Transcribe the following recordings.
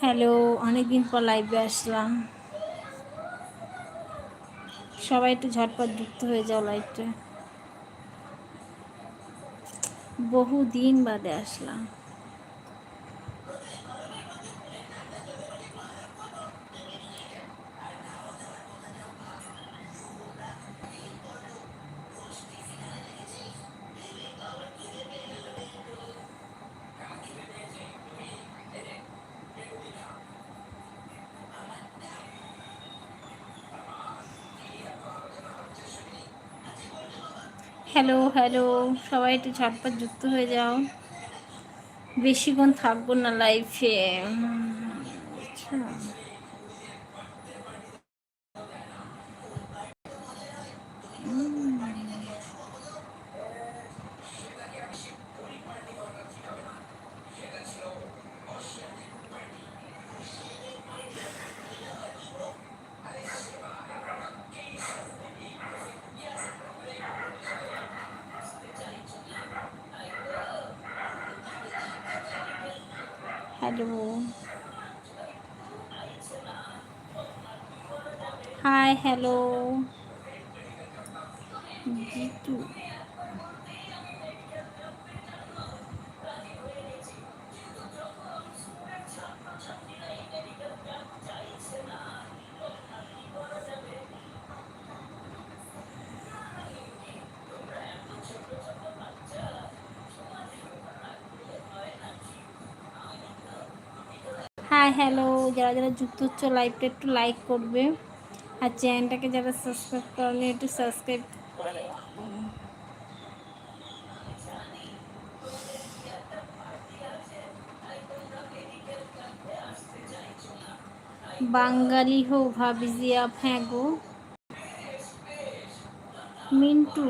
Hello, অনেকদিন পর লাইভে আসলাম। সবাই একটু ঝটপট যুক্ত হয়ে যাও লাইভটা বহু দিন বাদে আসলাম। হ্যালো হ্যালো সবাই একটু ঝটপট যুক্ত হয়ে যাও। বেশিক্ষণ থাকব না লাইফে আচ্ছা হ্যালো হাই হ্যালো জিতু যারা যারা যুক্ত হচ্ছে লাইভটা একটু লাইক করবে। আর চ্যানেলটাকে যারা সাবস্ক্রাইব করেনি, একটু সাবস্ক্রাইব করে বাঙালি হো ভাবিজি আপ হ্যাঁ গো। মিন্টু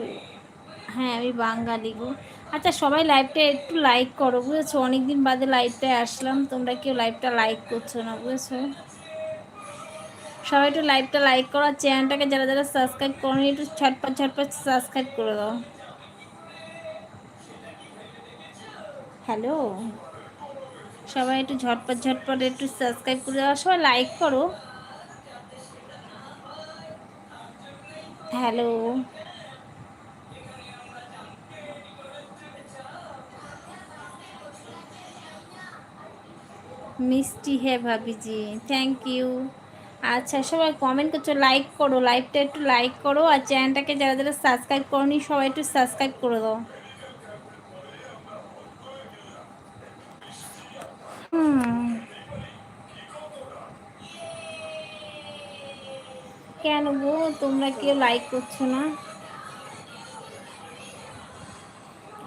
হ্যাঁ আমি বাঙালি গো। আচ্ছা সবাই লাইভটা একটু লাইক করো, বুঝেছ? অনেকদিন বাদে লাইভটায় আসলাম, তোমরা কেউ লাইভটা লাইক করছ না, বুঝেছ? সবাই একটু লাইভটা লাইক করো, আর চ্যানেলটাকে যারা যারা সাবস্ক্রাইব করো একটু ছটপট ছটপট সাবস্ক্রাইব করে দাও। হ্যালো সবাই একটু ঝটপট ঝটপট একটু সাবস্ক্রাইব করে দাও, সবাই লাইক করো। হ্যালো মিষ্টি হে ভাবিজি থ্যাংক ইউ আচ্ছা সবাই কমেন্ট করছ লাইক করো লাইভটা একটু লাইক করো, আর চ্যানেলটাকে যারা যারা সাবস্ক্রাইব করনি, সবাই একটু সাবস্ক্রাইব করে দাও। কেন গো, তোমরা কেউ লাইক করছ না?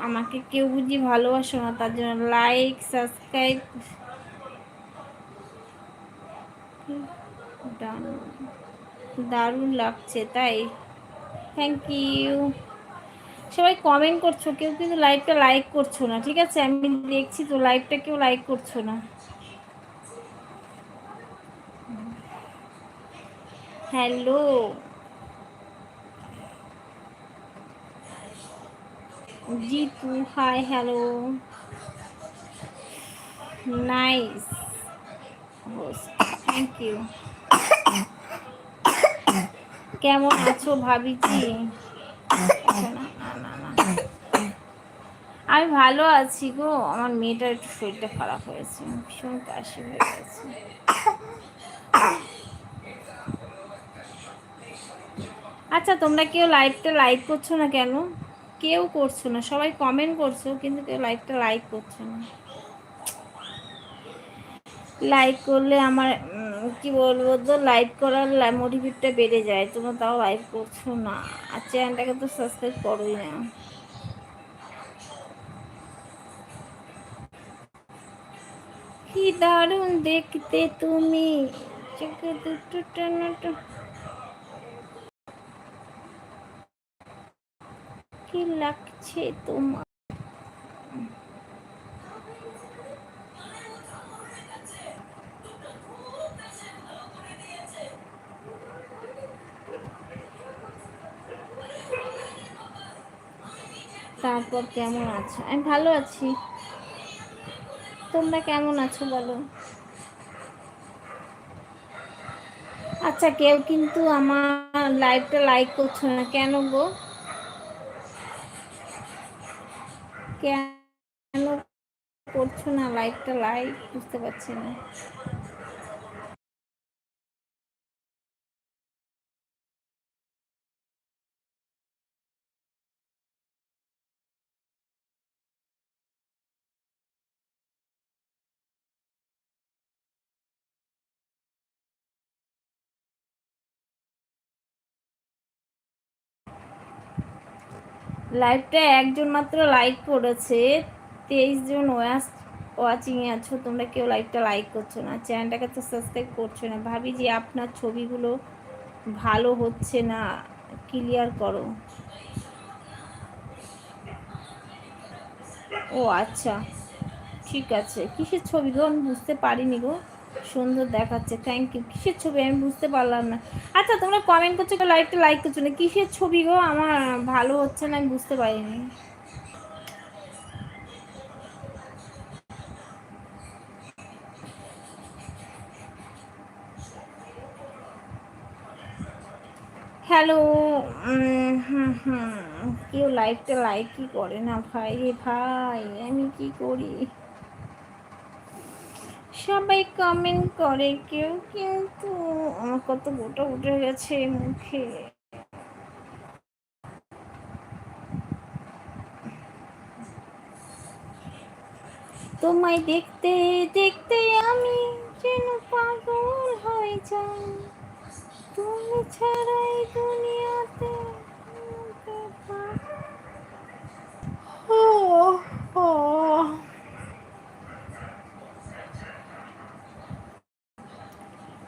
আমাকে কেউ বুঝি ভালোবাসো না, তার জন্য লাইক সাবস্ক্রাইব দারুণ লাগছে, তাই? থ্যাংক ইউ সবাই কমেন্ট করছ, কেউ কিন্তু লাইভটা লাইক করছ না, ঠিক আছে? আমি দেখছি তো লাইভটা কেউ লাইক করছ না। Hello Jitu hi hello nice thank you কেমন আছো ভাবিছি আমি ভালো আছি গো। আমার মেয়েটার একটু শরীরটা খারাপ হয়েছে। ভীষণ কাশি হয়ে গেছে। আচ্ছা তোমরা কেউ লাইভটা লাইক করছ না কেন? কেউ করছ না। সবাই কমেন্ট করছ, কিন্তু কেউ লাইভটা লাইক করছ না। লাইক করলে আমার কি বলব? তো লাইক করার মোটিভেটটা বেড়ে যায়। তোমরা তাও লাইক করছ না। আর চ্যানেলটাকে তো সাবস্ক্রাইব করোই না। কি দারুণ দেখতে তুমি। কি লাগছে তোমার? তারপর কেমন আছো? আমি ভালো আছি। তোমরা কেমন আছো বলো? আচ্ছা কেউ কিন্তু আমার লাইভটা লাইক করছ না। কেন গো? কেন করছ না লাইভটা লাইক বুঝতে পারছি না। লাইভটা একজন মাত্র লাইক করেছে, তেইশ জন ওয়াচ ওয়াচিংয়ে আছো, তোমরা কেউ লাইভটা লাইক করছ না চ্যানেলটাকে তো সাবস্ক্রাইব করছ না। ভাবি যে আপনার ছবিগুলো ভালো হচ্ছে না ক্লিয়ার করো। ও আচ্ছা ঠিক আছে। কিসের ছবি গো? আমি বুঝতে পারিনি গো। সুন্দর দেখাচ্ছে থ্যাংক ইউ কিসের ছবি? আমি বুঝতে পারলাম না। আচ্ছা তোমরা কমেন্ট করছ লাইকটা লাইক করছ না? কিসের ছবি গো? আমার ভালো হচ্ছে না, আমি বুঝতে পারিনি। হ্যালো হুম হুম। কেউ লাইকটা লাইকই করে না ভাই, রে ভাই, আমি কি করি? সবাই কমেন্ট করে, কেউ কিন্তু, আমার কত গোটা উঠে গেছে মুখে। তোমায় দেখতে দেখতে আমি যেন পাগল হয়ে যাই। তুমি ছাড়াই দুনিয়াতে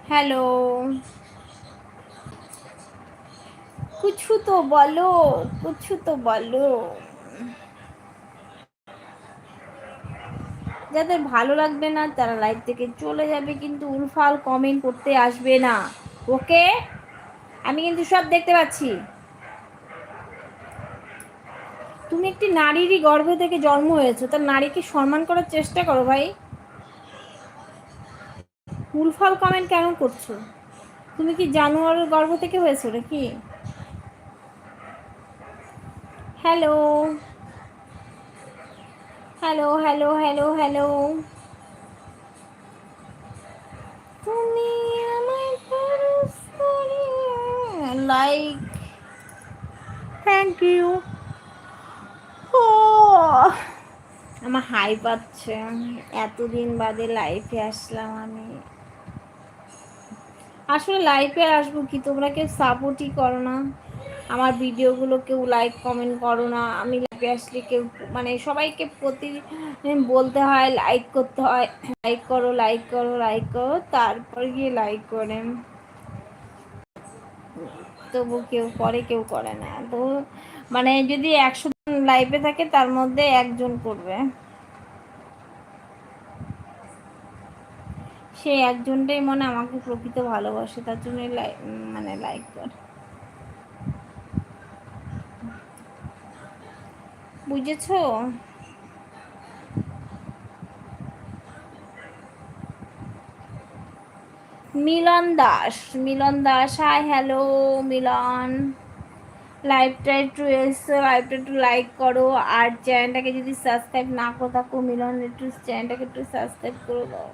হ্যালো। কুছু তো বলো, কুছু তো বলো। যাদের ভালো লাগবে না, তারা লাইভ থেকে চলে যাবে, কিন্তু উলফাল কমেন্ট করতে আসবে না। ওকে আমি কিন্তু সব দেখতে পাচ্ছি। তুমি একটি নারীরই গর্ভ থেকে জন্ম হয়েছো, তার নারীকে সম্মান করার চেষ্টা করো ভাই। ফুলফল কমেন্ট কেন করছ? তুমি কি জানোয়ারের গর্ভ থেকে হয়েছো নাকি? Hello hello hello hello hello তুমি আমার লাইক থ্যাংক ইউ ও, আমার হাই পাচ্ছে। এতদিন বাদে লাইফে আসলাম আমি। আসলে লাইফে আসব কি? তোমরা কেউ সাপোর্টই করো না। আমার ভিডিওগুলো কেউ লাইক কমেন্ট করো না। আমি লাইভে আসলে কেউ মানে সবাইকে প্রতি বলতে হয় লাইক করতে হয়। লাইক করো লাইক করো লাইক করো, তারপর গিয়ে লাইক করেন তবু কেউ করে কেউ করে না। তো মানে যদি একশো লাইভে থাকে, তার মধ্যে একজন করবে। সে একজনটাই মনে আমাকে প্রকৃত ভালোবাসে, তার জন্য মানে লাইক করে। বুঝেছ? Milan Das Milan Das hi hello Milan. লাইভটা একটু এসো লাইভটা একটু লাইক করো। আর চ্যানেলটাকে যদি সাবস্ক্রাইব না করো থাকো মিলন একটু চ্যানেলটাকে একটু সাবস্ক্রাইব করে দাও।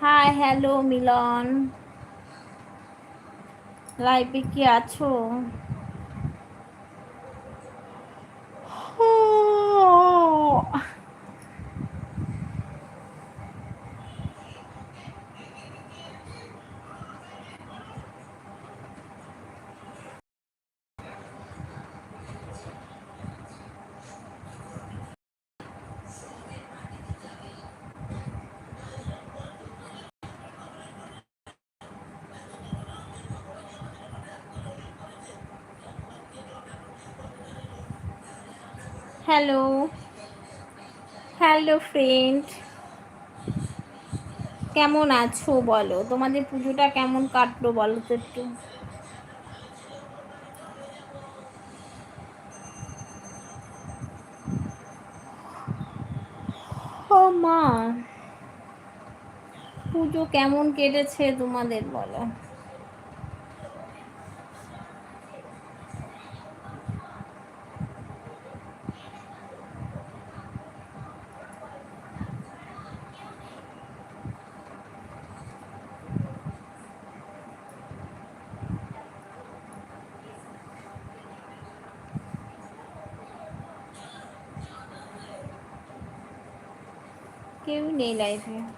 হাই হ্যালো মিলন লাইভে কি আছো? হ্যালো হ্যালো ফ্রেন্ড কেমন আছো বলো? তোমাদের পুজোটা কেমন কাটলো বলো তো একটু? ও মা, পুজো কেমন কেটেছে তোমাদের বলো? কেউ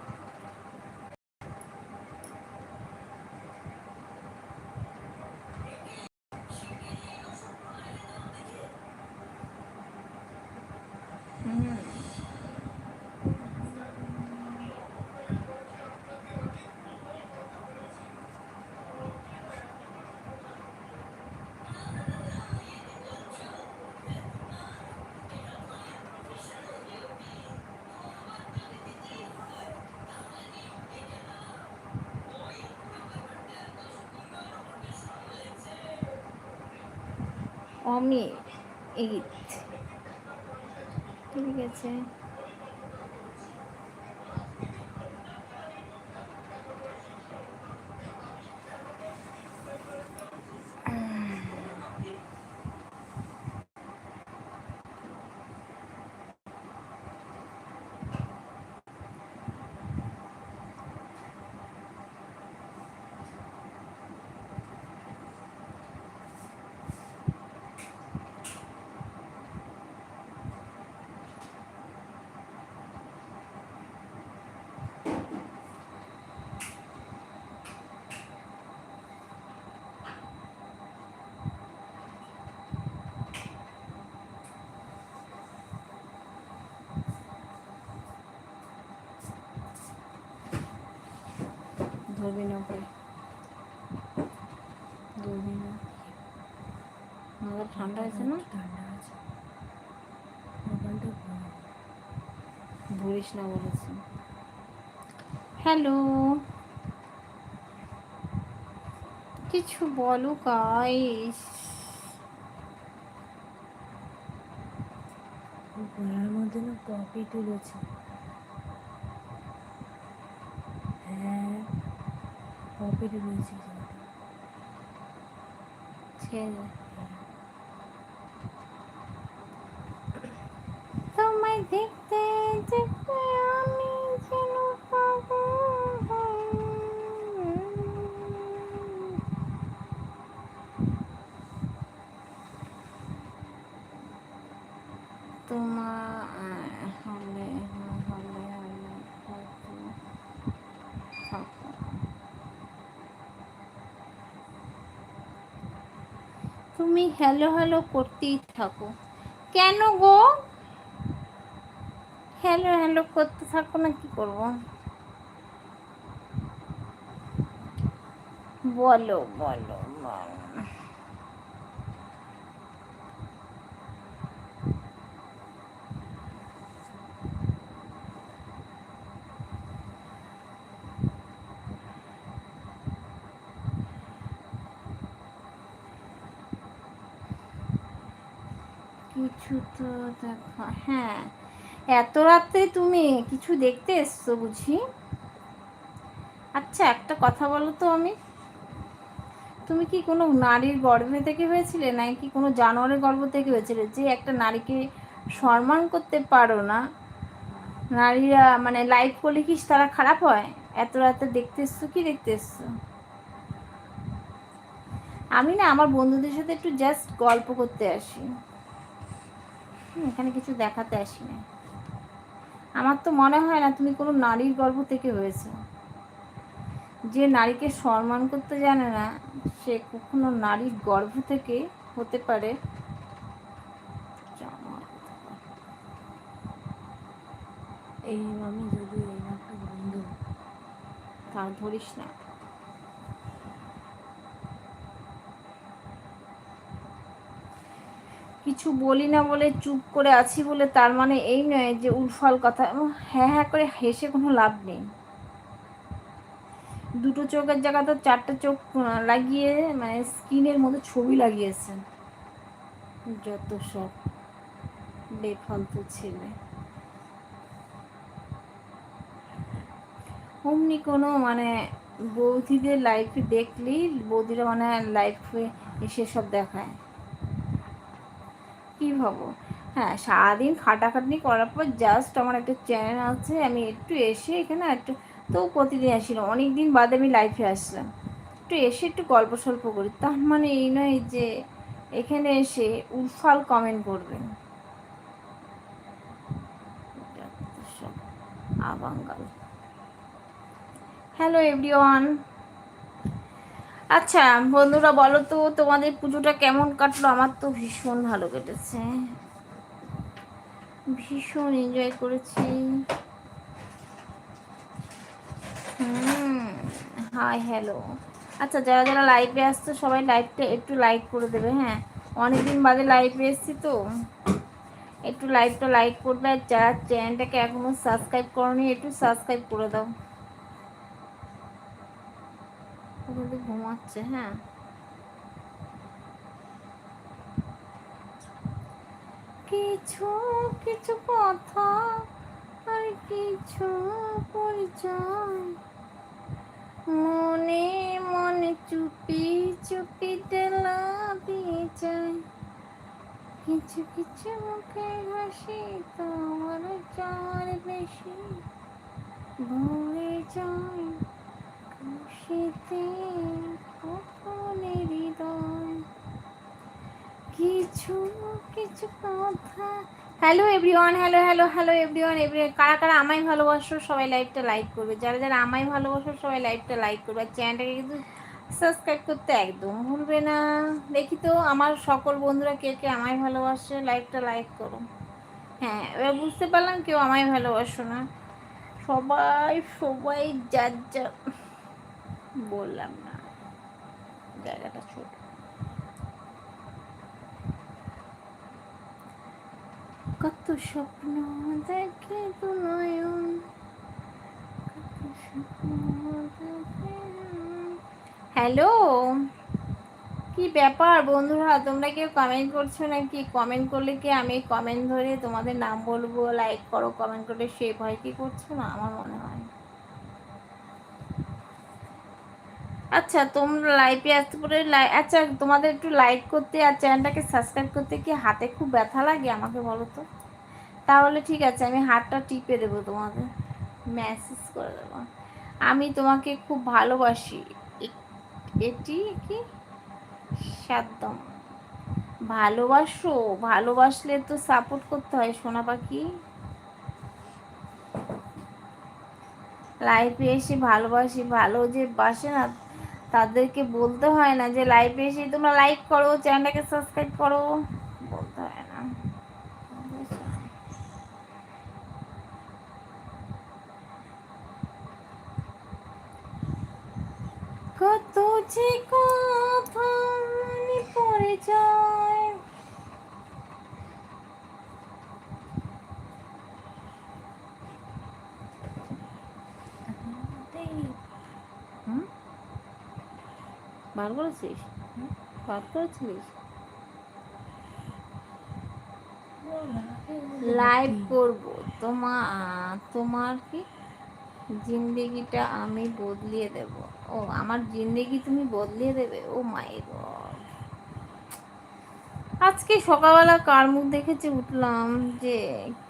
নেই ঈদ ঠিক আছে। ধরবি না ভাই ধরবি না আমাদের ঠান্ডা আছে না? ঠান্ডা আছে মোবাইলটা না বলেছি। হ্যালো। কিছু বলো গাইস গলার মধ্যে না পপি তুলেছে হ্যাঁ পপি তুলেছে ছেড়ে দে। তোমায় দেখতে দেখতে আমি যেন পাগল হই। তোমার হলে হলে হলে হয়তো থাকো। তুমি হ্যালো হ্যালো করতেই থাকো। কেন গো? হ্যালো হ্যালো করতে থাকো না, কি করব? বলো বলো বলো। কিছু তো দেখো হ্যাঁ। এত রাতে তুমি কিছু দেখতে এসছো বুঝি? আচ্ছা একটা কথা বলো তো আমি। তুমি কি কোনো নারীর গর্ভে থেকে হয়েছিলে, নাকি কোনো জানোয়ারের গর্ভ থেকে হয়েছিলে? যে একটা নারীকে সম্মান করতে পারো না, নারীরা মানে লাইভ করলে কি তারা খারাপ হয়? এত রাতে দেখতে এসছো কি দেখতে এসছো? আমি না আমার বন্ধুদের সাথে একটু জাস্ট গল্প করতে আসি। এখানে কিছু দেখাতে আসি না আমার তো মনে হয় না তুমি কোনো নারীর গর্ভ থেকে হয়েছে। যে নারীকে সম্মান করতে জানে না, সে কখনো নারীর গর্ভ থেকে হতে পারে। এই আমি যদি এই একটা বন্ধু তার ধরিস না। কিছু বলি না বলে চুপ করে আছি বলে তার মানে এই নয় যে উলফাল কথা। হ্যাঁ হ্যাঁ করে হেসে কোনো লাভ নেই। দুটো চোখের জায়গাতে চারটে চোখ লাগিয়ে মানে স্কিনের মধ্যে ছবি লাগিয়েছেন। যত সব বেফালতু ছেলে। অমনি কোনো মানে বৌদিদের লাইফে দেখলেই বৌদিরা মানে লাইফে এসে সব দেখায়। কী ভাবো? হ্যাঁ সারাদিন খাটাখাটনি করার পর জাস্ট আমার একটা চ্যানেল আছে, আমি একটু এসে এখানে একটু, তো প্রতিদিন আসিলাম। অনেক দিন বাদে আমি লাইফে আসলাম। একটু এসে একটু গল্প সল্প করি। তার মানে এই নয় যে, এখানে এসে উলফাল কমেন্ট করবেন। হ্যালো এভরিওয়ান আচ্ছা বন্ধুরা বলো তো, তোমাদের পুজোটা কেমন কাটলো? আমার তো ভীষণ ভালো কেটেছে। ভীষণ এনজয় করেছি। হুম হাই হ্যালো আচ্ছা যারা যারা লাইভে আসছো, সবাই লাইভটা একটু লাইক করে দেবে হ্যাঁ? অনেকদিন বাদে লাইভে এসছি তো। একটু লাইভটা লাইক করবে, আর যারা চ্যানেলটাকে এখনও সাবস্ক্রাইব করনি, একটু সাবস্ক্রাইব করে দাও ও কিন্তু ঘুমাচ্ছে হ্যাঁ। কিছু কিছু কথা আর কিছু পরিচয়। মনে মনে চুপি চুপি টেলা দিয়ে যায়। কিছু কিছু মুখে হাসি তোমার চার বেশি। ভরে যায়। হৃদয়। কিছু কিছু কথা। Hello everyone hello hello hello everyone every কারা কারা আমায় ভালোবাসো, সবাই লাইভটা লাইক করবে। যারা যারা আমায় ভালোবাসো, সবাই লাইভটা লাইক করবে। আর চ্যানেলটাকে কিন্তু সাবস্ক্রাইব করতে একদম ভুলবে না। দেখি তো আমার সকল বন্ধুরা কে কে আমায় ভালোবাসে লাইভটা লাইক করো। হ্যাঁ এবার বুঝতে পারলাম কেউ আমায় ভালোবাসো না। সবাই সবাই যার যা বললাম না। জায়গাটা ছোট। কত স্বপ্ন দেখে তো নয়ন হ্যালো কি ব্যাপার বন্ধুরা? তোমরা কেউ কমেন্ট করছ নাকি? কমেন্ট করলে কি আমি কমেন্ট ধরে তোমাদের নাম বলব? লাইক করো কমেন্ট করলে সেভ হয়? কি করছ? না, আমার মনে হয় আচ্ছা তোমরা লাইভে আসতে পারে আচ্ছা তোমাদের একটু লাইক করতে আর চ্যানেলটাকে সাবস্ক্রাইব করতে কি হাতে খুব ব্যথা লাগে আমাকে বলো তো? তাহলে ঠিক আছে, আমি হাতটা টিপে দেবো তোমাকে মেসেজ করে দেবো। আমি তোমাকে খুব ভালোবাসি। এটি কি? সাদ্দম। ভালোবাসো, ভালোবাসলে তো সাপোর্ট করতে হয়, সোনা পাখি। লাইফে এসে ভালোবাসি, ভালো যে বাসে না তাদেরকে বলতে হয় না যে লাইভে এসে তোমরা লাইক করো চ্যানেলটাকে সাবস্ক্রাইব করো। বলতে হয় না। কত যে কথা মনে পড়ে যায় হুম বার করেছিস বার করেছিলিস? লাইভ করব। তোমার তোমার কি? জিন্দেগিটা আমি বদলিয়ে দেব। ও, আমার জিন্দেগি তুমি বদলিয়ে দেবে? Oh my God. আজকে সকালবেলা কার মুখ দেখেছে উঠলাম যে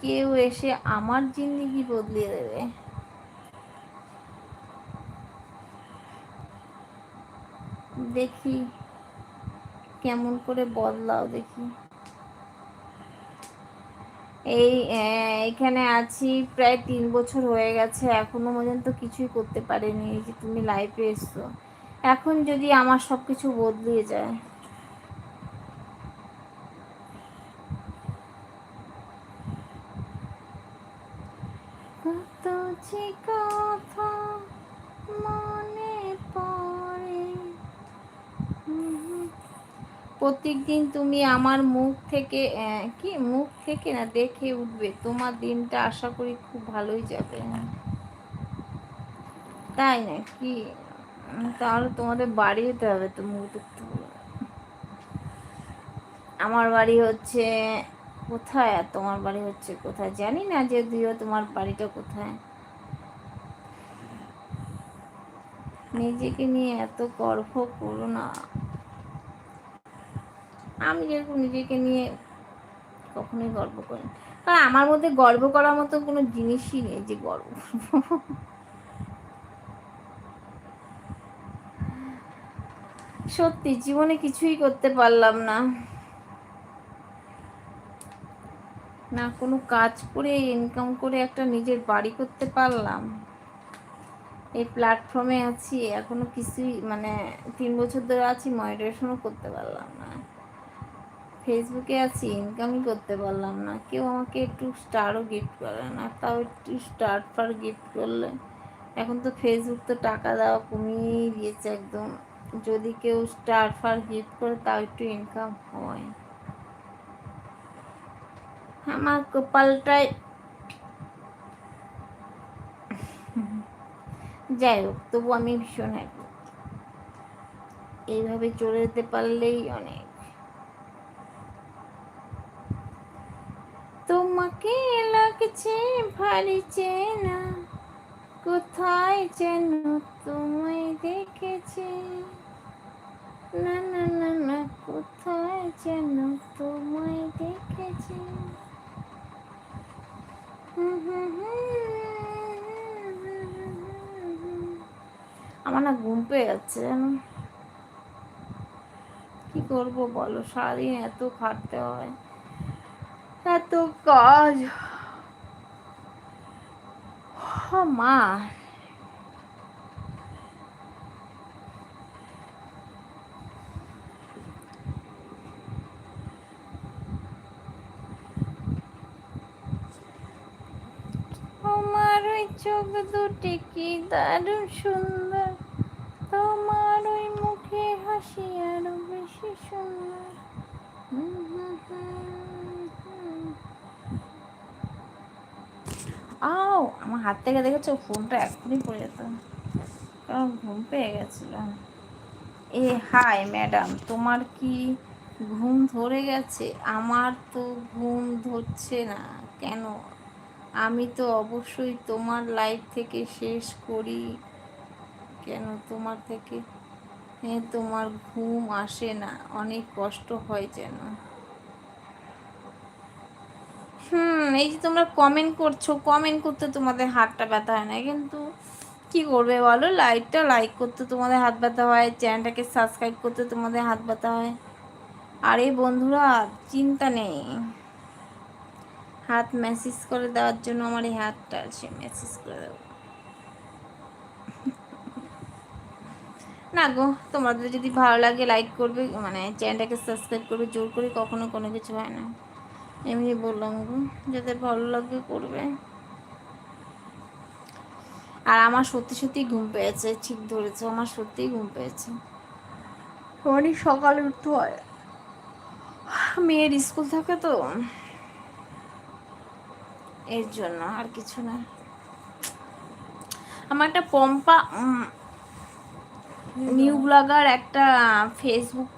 কেউ এসে আমার জিন্দেগি বদলিয়ে দেবে? দেখি। কেমন করে বদলাও দেখি। এই এখানে আছি, প্রায় তিন বছর হয়ে গেছে, এখনও পর্যন্ত কিছুই করতে পারিনি। যে তুমি লাইফে এসছো। এখন যদি আমার সব কিছু বদলিয়ে যায় কত যে কথা মনে পড়ে প্রত্যেকদিন তুমি আমার মুখ থেকে কি? মুখ থেকে না, দেখে উঠবে। তোমার দিনটা আশা করি খুব ভালোই যাবে। তাই না? কি? তাহলে তোমাদের বাড়ি যেতে হবে তো মুখ আমার বাড়ি হচ্ছে কোথায় আর তোমার বাড়ি হচ্ছে কোথায়? জানি না যে দিও তোমার বাড়িটা কোথায়। নিজেকে নিয়ে এত গর্ব করো না। আমি যেরকম নিজেকে নিয়ে কখনোই গর্ব করি। কারণ আমার মধ্যে গর্ব করার মতো কোনো জিনিসই নেই যে গর্ব সত্যি, জীবনে কিছুই করতে পারলাম না। না কোনো কাজ করে ইনকাম করে একটা নিজের বাড়ি করতে পারলাম। এই প্ল্যাটফর্মে আছি, এখনও কিছুই মানে তিন বছর ধরে আছি মনিটেশনও করতে পারলাম না। ফেসবুকে আছি ইনকামই করতে পারলাম না। কেউ আমাকে একটু স্টারও গিফট করে না, তাও একটু স্টার ফার গিফট করলে। এখন তো ফেসবুক তো টাকা দেওয়া কমিয়েই দিয়েছে একদম। যদি কেউ স্টার ফার গিফট করে, তাও একটু ইনকাম হয়। আমার কপালটায় যাই হোক, তবু আমি ভীষণ হ্যাপি এইভাবে চলে যেতে পারলেই অনেক। তোমাকে লাগছে ভারী চেনা কোথায় যেন তোমায় দেখেছি না না না না কোথায় যেন তোমায় দেখেছি। আমার না ঘুম পেয়ে যাচ্ছে জানো কি করব বলো সারাদিন এত খাটতে হয় এত কাজ। মা। তোমার ওই চোখ দুটি কি দারুণ সুন্দর। তোমার ওই মুখে হাসি আরও বেশি সুন্দর হুম হুম হুম হুম। আও, আমার হাত থেকে দেখেছ, ফোনটা এখনই পড়ে যেত। কারণ ঘুম পেয়ে গেছিল। এ, হাই, ম্যাডাম, তোমার কি ঘুম ধরে গেছে? আমার তো ঘুম ধরছে না। কেন? আমি তো অবশ্যই তোমার লাইফ থেকে শেষ করি। কেন তোমার থেকে? তোমার ঘুম আসে না। অনেক কষ্ট হয় যেন। হুম, এই যে তোমরা কমেন্ট করছ কমেন্ট করতে তোমাদের হাতটা ব্যথা হয় না, কিন্তু কি করবে বলো? লাইকটা লাইক করতে তোমাদের হাত ব্যথা হয় চ্যানেলটাকে সাবস্ক্রাইব করতে তোমাদের হাত ব্যথা হয়। আরে বন্ধুরা, চিন্তা নেই। হাত মেসেজ করে দেওয়ার জন্য আমার এই হাতটা আছে মেসেজ করে দেবো। না গো, তোমাদের যদি ভালো লাগে লাইক করবে মানে চ্যানেলটাকে সাবস্ক্রাইব করবে, জোর করে কখনো কোনো কিছু হয় না। এমনি বললাম গো যাদের ভালো লাগবে করবে। আর আমার সত্যি সত্যি ঘুম পেয়েছে ঠিক ধরেছে আমার সত্যিই ঘুম পেয়েছে। অনেক সকালে উঠতে হয়। মেয়ের স্কুল থাকে তো এর জন্য আর কিছু না। আমার একটা পম্পা নিউ ব্লগার একটা ফেসবুক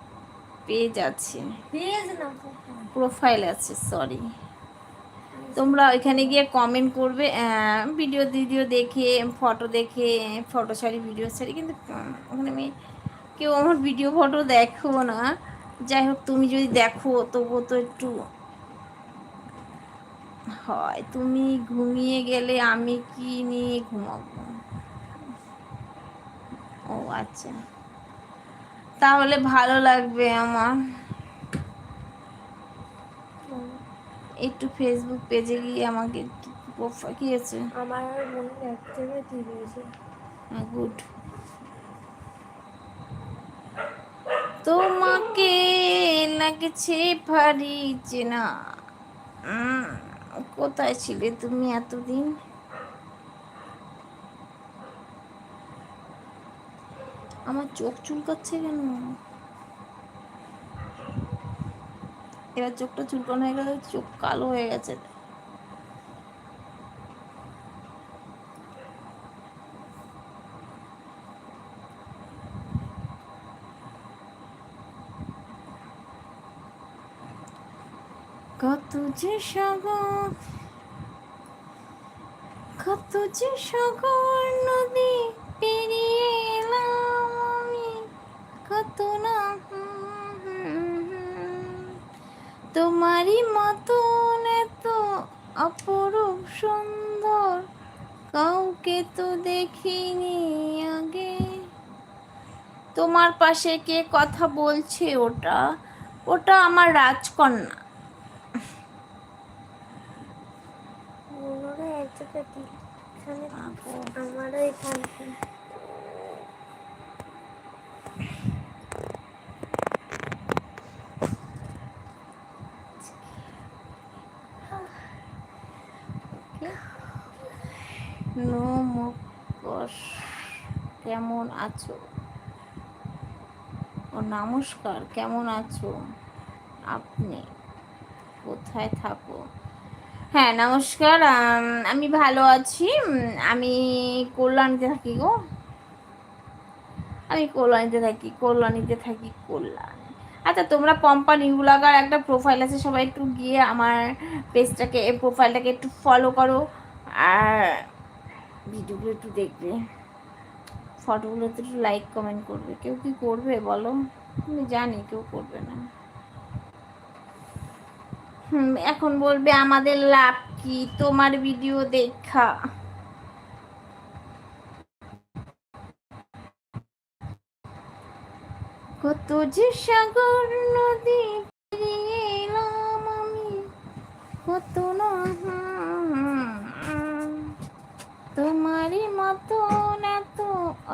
পেজ আছে। পেজ না প্রোফাইল আছে সরি তোমরা ওইখানে গিয়ে কমেন্ট করবে ভিডিও ভিডিও দেখে ফটো দেখে ফটো ছাড়ি ভিডিও ছাড়ি, কিন্তু ওখানে আমি কেউ আমার ভিডিও ফটো দেখো না। যাই হোক, তুমি যদি দেখো, তবুও তো একটু হয়। তুমি ঘুমিয়ে গেলে আমি কি নিয়ে ঘুমাবো? ও আচ্ছা। তাহলে ভালো লাগবে আমার। একটু ফেসবুক পেজে গিয়ে আমাকে প্রোফাইল কি আছে? আমার মনে এক ঠিক হয়েছে। গুড তোমাকে লাগছে ভারী চেনা। কোথায় ছিলে তুমি এতদিন? আমার চোখ চুলকাচ্ছে কেন? এবার চোখটা চুলকানো হয়ে গেলে, চোখ কালো হয়ে গেছে। কত যে সাগর, কত যে সাগর নদী পেরিয়ে এলাম তোমারই মতন এত অপরূপ সুন্দর কাউকে তো দেখিনি আগে। তোমার পাশে কে কথা বলছে ওটা? ওটা আমার রাজকন্যা। আমারও এখানে নমস্কার কেমন আছো? ও, নমস্কার, কেমন আছো আপনি? কোথায় থাকো? হ্যাঁ নমস্কার, আমি ভালো আছি। আমি কল্যাণীতে থাকি গো। আমি কল্যাণীতে থাকি কল্যাণীতে থাকি কল্যাণ। আচ্ছা তোমরা পম্পা নিউ ব্লগার একটা প্রোফাইল আছে, সবাই একটু গিয়ে আমার পেজটাকে প্রোফাইলটাকে একটু ফলো করো। আর ভিডিওগুলো একটু দেখবে। ফটোগুলোতে একটু লাইক কমেন্ট করবে কেউ কি করবে বলো আমি জানি কেউ করবে না এখন বলবে আমাদের লাভ কি তোমার ভিডিও দেখা কত যে সাগর নদী পেরিয়ে এলাম আমি কত না তোমারই এত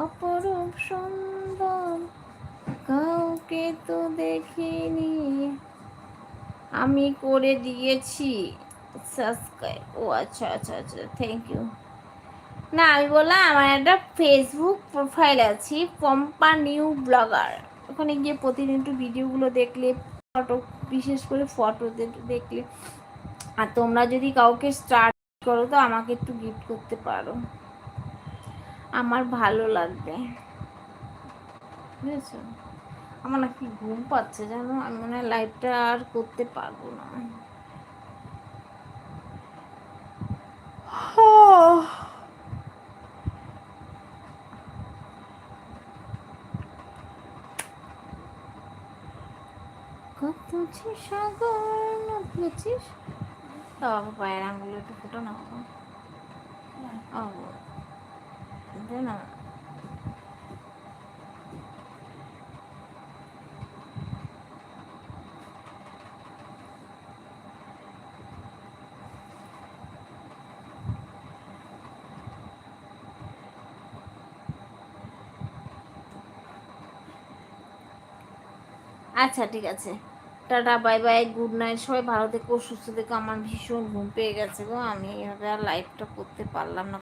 অপরূপ সুন্দর কাউকে তো দেখিনি। আমি করে দিয়েছি। সাবস্ক্রাইব ও আচ্ছা আচ্ছা আচ্ছা থ্যাংক ইউ না, আমি বললাম, আমার একটা ফেসবুক প্রোফাইল আছে, পম্পা নিউ ব্লগার। ওখানে গিয়ে প্রতিদিন একটু ভিডিওগুলো দেখলে, ফটো, বিশেষ করে ফটো দেখলে। আর তোমরা যদি কাউকে স্টার্ট করো, তো আমাকে একটু গিফট করতে পারো। আমার ভালো লাগবে। বুঝেছ? আমার নাকি ঘুম পাচ্ছে, জানো? আমি মনে হয় লাইভটা আর করতে পারব না। কত সাগর বাবা, পায়ের একটু ফুটো না দে না। আচ্ছা ঠিক আছে। Tata, bye bye, good night. সবাই ভালো থেকো, সুস্থ থেকো। আমার ভীষণ ঘুম পেয়ে গেছে গো। আমি এভাবে আর লাইভটা করতে পারলাম না।